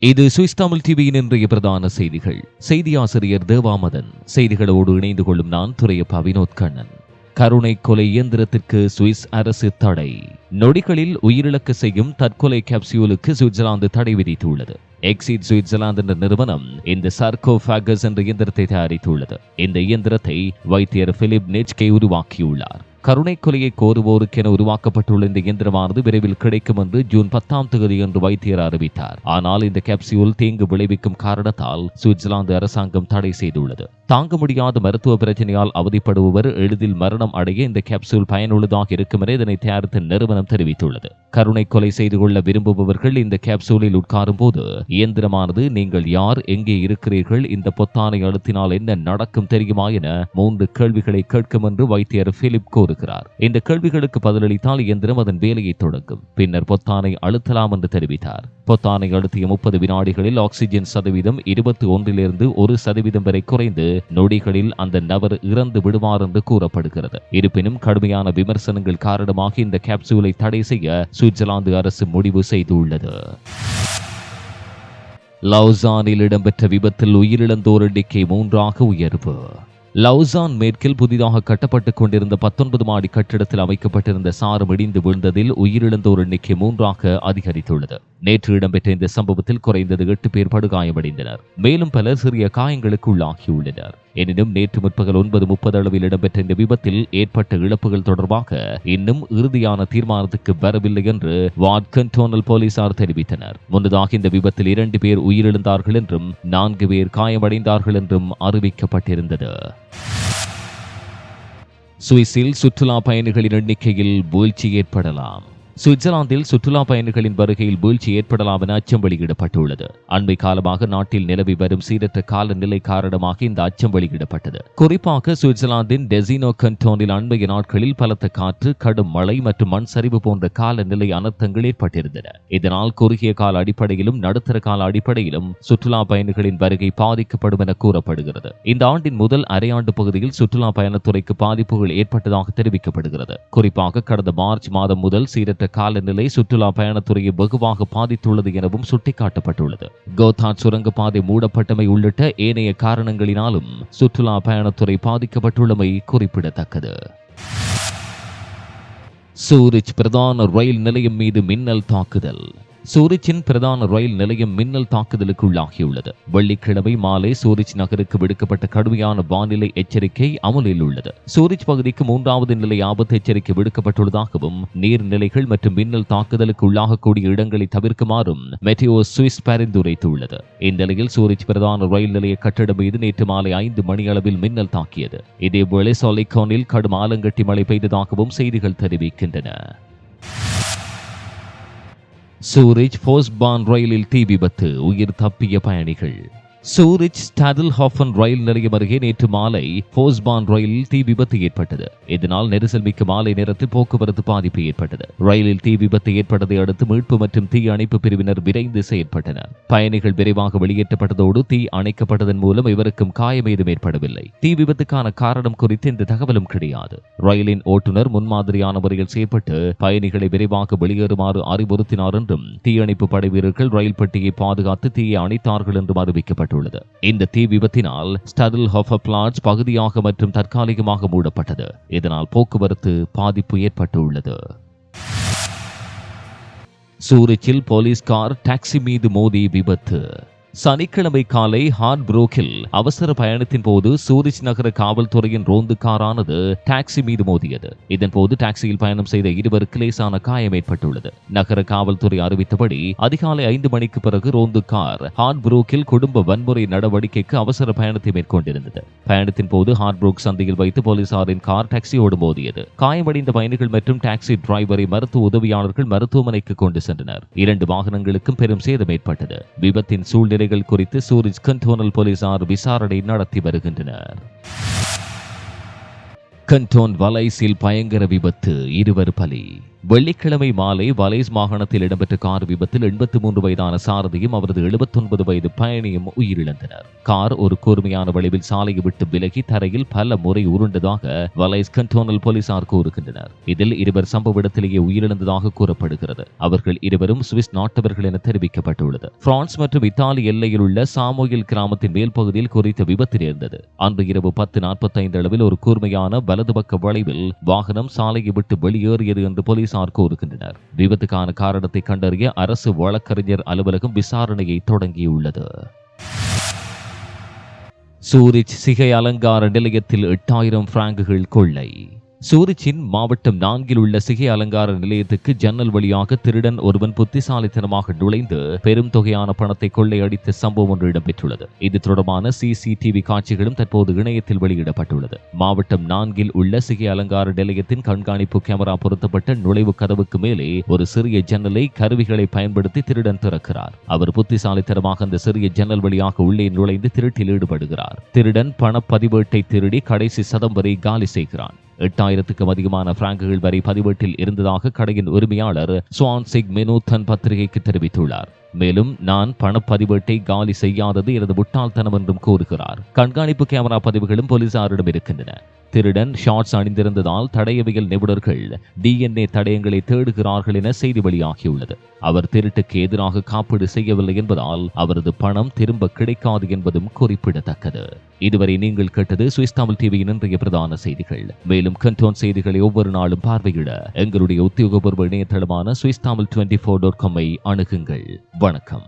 இது சுவிஸ் தமிழ் டிவியின் இன்றைய பிரதான செய்திகள். செய்தி ஆசிரியர் தேவாமதன் செய்திகளோடு இணைந்து கொள்ளும் நான் துறையப்பா வினோத் கண்ணன். கருணை கொலை இயந்திரத்திற்கு சுவிஸ் அரசு தடை. நொடிகளில் உயிரிழக்க செய்யும் தற்கொலை கேப்சியூலுக்கு சுவிட்சர்லாந்து தடை விதித்துள்ளது. எக்ஸிட் சுவிட்சர்லாந்து என்ற நிறுவனம் இந்த சர்கோஃபாகஸ் என்ற இயந்திரத்தை தயாரித்துள்ளது. இந்த இயந்திரத்தை வைத்தியர் பிலிப் நெச்கே உருவாக்கியுள்ளார். கருணை கொலையை கோருவோருக்கென உருவாக்கப்பட்டுள்ள இந்த இயந்திரமானது விரைவில் கிடைக்கும் என்று ஜூன் பத்தாம் தேதி என்று வைத்தியர் அறிவித்தார். ஆனால் இந்த கேப்சியூல் தீங்கு விளைவிக்கும் காரணத்தால் சுவிட்சர்லாந்து அரசாங்கம் தடை செய்துள்ளது. தாங்க முடியாத மருத்துவ பிரச்சனையால் அவதிப்படுபவர் எளிதில் மரணம் அடைய இந்த கேப்சூல் பயனுள்ளதாக இருக்கும் என இதனை தயாரித்த நிறுவனம் தெரிவித்துள்ளது. கருணை கொலை செய்து கொள்ள விரும்புபவர்கள் இந்த கேப்சூலில் உட்காரும் போது இயந்திரமானது நீங்கள் யார் எங்கே இருக்கிறீர்கள் இந்த பொத்தானை அழுத்தினால் என்ன நடக்கும் தெரியுமா என மூன்று கேள்விகளை கேட்கும் என்று வைத்தியர் பிலிப் கூறுகிறார் இந்த கேள்விகளுக்கு பதிலளித்தால் இயந்திரம் அதன் வேலையை தொடங்கும். பின்னர் பொத்தானை அழுத்தலாம் என்று தெரிவித்தார். பொத்தானை அழுத்திய முப்பது வினாடிகளில் ஆக்சிஜன் சதவீதம் இருபத்தி ஒன்றிலிருந்து ஒரு சதவீதம் வரை குறைந்து நொடிகளில் அந்த நபர் இறந்து விடுவார் என்று கூறப்படுகிறது. இருப்பினும் கடுமையான விமர்சனங்கள் காரணமாக இந்த கேப்சூலை தடை செய்ய சுவிட்சர்லாந்து அரசு முடிவு செய்துள்ளது. லவுசானில் இடம்பெற்ற விபத்தில் உயிரிழந்தோர் எண்ணிக்கை மூன்றாக உயர்வு. லவுசான் மேற்கில் புதிதாக கட்டப்பட்டுக் கொண்டிருந்த பத்தொன்பது மாடி கட்டிடத்தில் அமைக்கப்பட்டிருந்த சாரம் இடிந்து விழுந்ததில் உயிரிழந்தோர் எண்ணிக்கை மூன்றாக அதிகரித்துள்ளது. நேற்று இடம்பெற்ற இந்த சம்பவத்தில் குறைந்தது எட்டு பேர் படுகாயமடைந்தனர். மேலும் பலர் சிறிய காயங்களுக்கு உள்ளாகியுள்ளனர். எனினும் நேற்று முற்பகல் ஒன்பது முப்பது அளவில் இடம்பெற்ற இந்த விபத்தில் ஏற்பட்ட இழப்புகள் தொடர்பாக இன்னும் இறுதியான தீர்மானத்துக்கு வரவில்லை என்று வார்ட் கண்டோனல் போலீசார் தெரிவித்தனர். முன்னதாக இந்த விபத்தில் இரண்டு பேர் உயிரிழந்தார்கள் என்றும் நான்கு பேர் காயமடைந்தார்கள் என்றும் அறிவிக்கப்பட்டிருந்தது. சுவிஸில் சுற்றுலா பயணிகளின் எண்ணிக்கையில் வீழ்ச்சி ஏற்படலாம். சுவிட்சர்லாந்தில் சுற்றுலா பயணிகளின் வருகையில் வீழ்ச்சி ஏற்படலாம் என அச்சம் வெளியிடப்பட்டுள்ளது. அண்மை காலமாக நாட்டில் நிலவி வரும் சீரற்ற காலநிலை காரணமாக இந்த அச்சம் வெளியிடப்பட்டது. குறிப்பாக சுவிட்சர்லாந்தின் டெசினோ கண்டோனில் அண்மைய நாட்களில் பலத்த காற்று கடும் மழை மற்றும் மண் சரிவு போன்ற காலநிலை அனர்த்தங்கள் ஏற்பட்டிருந்தன. இதனால் குறுகிய கால அடிப்படையிலும் நடுத்தர கால அடிப்படையிலும் சுற்றுலா பயணிகளின் வருகை பாதிக்கப்படும் என கூறப்படுகிறது. இந்த ஆண்டின் முதல் அரையாண்டு பகுதியில் சுற்றுலா பயணத்துறைக்கு பாதிப்புகள் ஏற்பட்டதாக தெரிவிக்கப்படுகிறது. குறிப்பாக கடந்த மார்ச் மாதம் முதல் சீரற்ற காலநிலை சுற்றுலா பயணத்துறையை வெகுவாக பாதித்துள்ளது எனவும் சுட்டிக்காட்டப்பட்டுள்ளது. கோதாட் சுரங்கப்பாதை மூடப்பட்டமை உள்ளிட்ட ஏனைய காரணங்களினாலும் சுற்றுலா பயணத்துறை பாதிக்கப்பட்டுள்ளமை குறிப்பிடத்தக்கது. சூரிச் பிரதான ரயில் நிலையம் மீது மின்னல் தாக்குதல். சூரிச்சின் பிரதான ரயில் நிலையம் மின்னல் தாக்குதலுக்கு உள்ளாகியுள்ளது வெள்ளிக்கிழமை மாலை சூரிச் நகருக்கு விடுக்கப்பட்ட கடுமையான வானிலை எச்சரிக்கை அமலில் உள்ளது. சூரிச் பகுதிக்கு மூன்றாவது நிலை ஆபத்து எச்சரிக்கை விடுக்கப்பட்டுள்ளதாகவும் நீர்நிலைகள் மற்றும் மின்னல் தாக்குதலுக்கு உள்ளாகக்கூடிய இடங்களை தவிர்க்குமாறும் மெட்டியோ சுவிஸ் பரிந்துரைத்துள்ளது. இந்நிலையில் சூரிச் பிரதான ரயில் நிலைய கட்டடம் மீது நேற்று மாலை ஐந்து மணி அளவில் மின்னல் தாக்கியது. இதேவேளை சொலைக்கோனில் கடும் ஆலங்கட்டி மழை பெய்ததாகவும் செய்திகள் தெரிவிக்கின்றன. சூரிச் போஸ்பான் ரயிலில் தீ விபத்து உயிர் தப்பிய பயணிகள். சூரிச் ஸ்டாடில் ஹாஃபன் ரயில் நிலையம் அருகே நேற்று மாலை போஸ்பான் ரயிலில் தீ விபத்து ஏற்பட்டது. இதனால் நெரிசல் மிக்க மாலை நேரத்தில் போக்குவரத்து பாதிப்பு ஏற்பட்டது. ரயிலில் தீ விபத்து ஏற்பட்டதை அடுத்து மீட்பு மற்றும் தீ அணைப்பு பிரிவினர் விரைந்து செயற்பட்டனர். பயணிகள் விரைவாக வெளியேற்றப்பட்டதோடு தீ அணைக்கப்பட்டதன் மூலம் இவருக்கும் காயம் ஏதும் ஏற்படவில்லை. தீ விபத்துக்கான காரணம் குறித்து இந்த தகவலும் கிடையாது. ரயிலின் ஓட்டுநர் முன்மாதிரியான முறையில் செயற்பட்டு பயணிகளை விரைவாக வெளியேறுமாறு அறிவுறுத்தினார் என்றும் தீயணைப்பு படை வீரர்கள் ரயில் பெட்டியை பாதுகாத்து தீயை அணைத்தார்கள் என்றும் அறிவிக்கப்பட்டுள்ளது இந்த தீ விபத்தினால் ஸ்டடில் பிளாட்ஸ் பகுதியாக மற்றும் தற்காலிகமாக மூடப்பட்டது. இதனால் போக்குவரத்து பாதிப்பு ஏற்பட்டுள்ளது. சூரிச்சில் போலீஸ் கார் டாக்ஸி மீது மோதி விபத்து. சனிக்கிழமை காலை ஹார்ட் புரோக்கில் அவசர பயணத்தின் போது சூரிச் நகர காவல்துறையின் ரோந்து காரானது டாக்ஸி மீது மோதியது. இதன் போது டாக்ஸியில் பயணம் செய்த இருவருக்கு லேசான காயம் ஏற்பட்டுள்ளது. நகர காவல்துறை அறிவித்தபடி அதிகாலை ஐந்து மணிக்கு பிறகு ரோந்து கார் ஹார்ட் புரோக்கில் குடும்ப வன்முறை நடவடிக்கைக்கு அவசர பயணத்தை மேற்கொண்டிருந்தது. பயணத்தின் போது ஹார்ட் புரோக் சந்தையில் வைத்து போலீசாரின் கார் டாக்ஸியோடு மோதியது. காயமடைந்த பயணிகள் மற்றும் டாக்ஸி டிரைவரை மருத்துவ உதவியாளர்கள் மருத்துவமனைக்கு கொண்டு சென்றனர். இரண்டு வாகனங்களுக்கும் பெரும் சேதம் ஏற்பட்டது. விபத்தின் சூழ்நிலை கொலைகள் குறித்து சூரிஜ் கண்டோனல் போலீசார் விசாரணை நடத்தி வருகின்றனர். கண்டோன் வலைஸில் பயங்கர விபத்து இருவர் பலி. வெள்ளிக்கிழமை மாலை வலைஸ் மாகாணத்தில் இடம்பெற்ற கார் விபத்தில் எண்பத்தி மூன்று வயதான சாரதியும் அவரது எழுபத்தொன்பது வயது பயணியும் உயிரிழந்தனர். கார் ஒரு கூர்மையான வளைவில் சாலையை விட்டு விலகி தரையில் பல முறை உருண்டதாக வலைஸ் கண்டோனல் போலீசார் கூறுகின்றனர். இதில் இருவர் சம்பவ இடத்திலேயே உயிரிழந்ததாக கூறப்படுகிறது. அவர்கள் இருவரும் சுவிஸ் நாட்டவர்கள் என தெரிவிக்கப்பட்டுள்ளது. பிரான்ஸ் மற்றும் இத்தாலி எல்லையில் உள்ள சாமோயில் கிராமத்தின் மேல் பகுதியில் குறித்த விபத்து நேர்ந்தது. அன்று இரவு பத்து நாற்பத்தைந்து அளவில் ஒரு கூர்மையான வலது பக்க வளைவில் வாகனம் சாலையை விட்டு வெளியேறியது என்று போலீசார் கூறுகின்றனர். விபத்துக்கான காரணத்தை கண்டறிய அரசு வழக்கறிஞர் அலுவலகம் விசாரணையை தொடங்கியுள்ளது. சூரிச் சிகை அலங்கார நிலையத்தில் எட்டாயிரம் பிராங்குகள் கொள்ளை. சூரிச்சின் மாவட்டம் நான்கில் உள்ள சிகை அலங்கார நிலையத்துக்கு ஜன்னல் வழியாக திருடன் ஒருவன் புத்திசாலித்தனமாக நுழைந்து பெரும் தொகையான பணத்தை கொள்ளையடித்த சம்பவம் ஒன்று இடம்பெற்றுள்ளது. இது தொடர்பான சிசிடிவி காட்சிகளும் தற்போது இணையத்தில் வெளியிடப்பட்டுள்ளது. மாவட்டம் நான்கில் உள்ள சிகை அலங்கார நிலையத்தின் கண்காணிப்பு கேமரா பொருத்தப்பட்ட நுழைவு கதவுக்கு மேலே ஒரு சிறிய ஜன்னலை கருவிகளை பயன்படுத்தி திருடன் திறக்கிறார். அவர் புத்திசாலித்தனமாக அந்த சிறிய ஜன்னல் வழியாக உள்ளே நுழைந்து திருட்டில் ஈடுபடுகிறார். திருடன் பணப்பதிவேட்டை திருடி கடைசி சதம் வரை காலி செய்கிறான். எட்டாயிரத்துக்கும் அதிகமான பிராங்குகள் வரை பதிவேட்டில் இருந்ததாக கடையின் உரிமையாளர் சுவான் சிக் மெனூத்தன் பத்திரிகைக்கு தெரிவித்துள்ளார். மேலும் நான் பணப்பதிவேட்டை காலி செய்யாதது எனது முட்டாள்தனம் என்றும் கூறுகிறார். கண்காணிப்பு கேமரா பதிவுகளும் போலீசாரிடம் இருக்கின்றன. திருடன் ஷார்ட்ஸ் அணிந்திருந்ததால் தடயவியல் நிபுணர்கள் டிஎன்ஏ தடயங்களை தேடுகிறார்கள் என செய்தி வெளியாகியுள்ளது. அவர் திருட்டுக்கு எதிராக காப்பீடு செய்யவில்லை என்பதால் அவரது பணம் திரும்ப கிடைக்காது என்பதும் குறிப்பிடத்தக்கது. இதுவரை நீங்கள் கேட்டது சுவிஸ் தமிழ் டிவியின் இன்றைய பிரதான செய்திகள். மேலும் கண்டோன் செய்திகளை ஒவ்வொரு நாளும் பார்வையிட எங்களுடைய உத்தியோகபூர்வ இணையதளமான Swiss Tamil twenty four dot காமை அணுகுங்கள். வணக்கம்